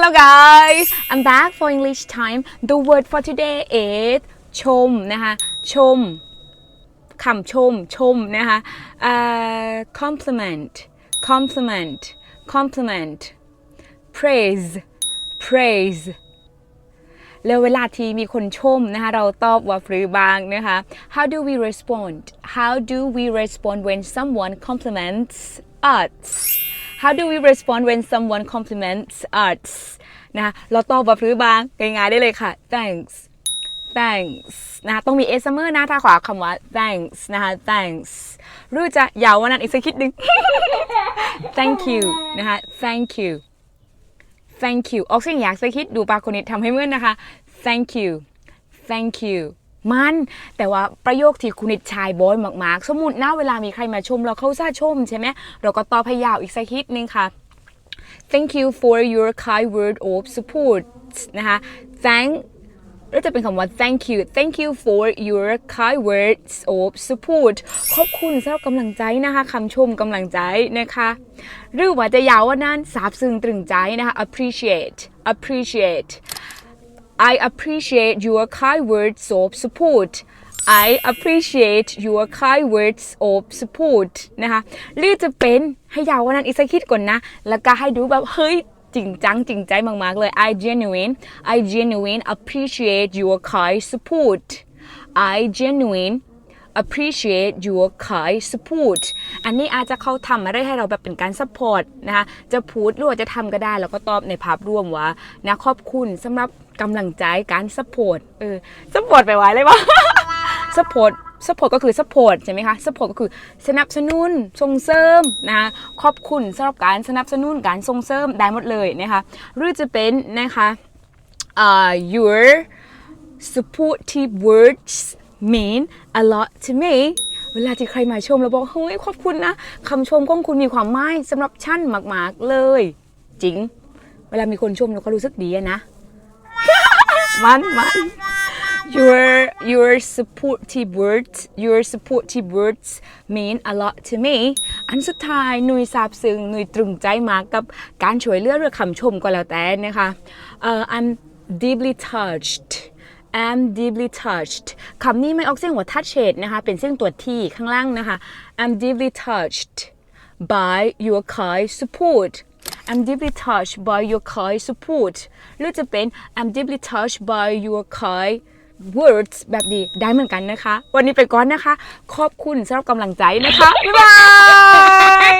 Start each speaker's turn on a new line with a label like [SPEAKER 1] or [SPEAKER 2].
[SPEAKER 1] Hello guys I'm back for English time the word for today is ชมนะคะชมคำชมชมนะคะเอ่อ compliment compliment compliment praise praise แล้วเวลาที่มีคนชมนะคะเราตอบว่าหรือบางนะคะ how do we respond how do we respond when someone compliments us how do we respond when someone compliments us นะคะเราตอบว่ารือบางง่ายๆได้เลยค่ะ thanks thanks นะคะต้องมี s เสมอนะถ้าขวาคำว่า thanks นะคะ thanks รือจะยาวว่านั้นอีกสักคิดหนึ่ง thank you นะคะ thank you thank you ออกเสียงอยากสักคิดดูปากคนนี้ทำให้เมื่อนนะคะ thank you thank you มัน แต่ว่าประโยคที่คุณนิดชายบอยมากๆ สมมุตินะเวลามีใครมาชม เราเขาซาชมใช่ไหมเราก็ตอบให้ยาวอีกสักคิดหนึงค่ะ thank you for your kind word of support นะคะ thank หรือจะเป็นคำว่า thank you thank you for your kind words of support ขอบคุณสำหรับกำลังใจนะคะคำชมกำลังใจนะคะ หรือว่าจะยาวว่านั้นซาบซึ้งตรึงใจนะคะ appreciate appreciate I appreciate your kind words of support I appreciate your kind words of support นะคะหรือจะเป็นให้ยาวกว่านั้นอีกสักคิดก่อนนะ แล้วก็ให้ดูแบบ เฮ้ยจริงจังจริงใจมาก ๆ เลย I genuine I genuine appreciate your kind support I genuine appreciate your kind support อันนี้อาจจะเขาทำมาได้ให้เราแบบเป็นการ support นะคะ จะพูดหรือว่าจะทำก็ได้ แล้วก็ตอบในภาพรวมว่านะขอบคุณสำหรับกำลังใจการ support เออ support ไปไว้เลยวะ support support ก็คือ support ใช่ไหมคะ support ก็คือสนับสนุนส่งเสริมนะคะขอบคุณสำหรับการสนับสนุนการส่งเสริมได้หมดเลยนะคะหรือจะเป็นนะคะอ่า your supportive words mean a lot to me เวลาที่ใครมาชมเราบอกเฮ้ยขอบคุณนะคำชมของคุณมีความหมายสำหรับฉันมากๆเลย จริง เวลามีคนชมเราก็รู้สึกดีนะ มันมัน your your supportive words your supportive words mean a lot to me อันสุดท้ายหนุยซาบซึ้งหนุยตรึงใจมากกับการช่วยเหลือเรื่องคำชมก็แล้วแต่นะคะเอ่อ I'm deeply touched I'm deeply touched คำนี้ไม่ออกเสียงว่า touched นะคะ เป็นเสียงตัวที่ข้างล่างนะคะ I'm deeply touched by your kind support I'm deeply touched by your kind support หรือจะเป็น I'm deeply touched by your kind words แบบนี้ได้เหมือนกันนะคะ วันนี้ไปก่อนนะคะ ขอบคุณสำหรับกำลังใจนะคะ บ๊ายบาย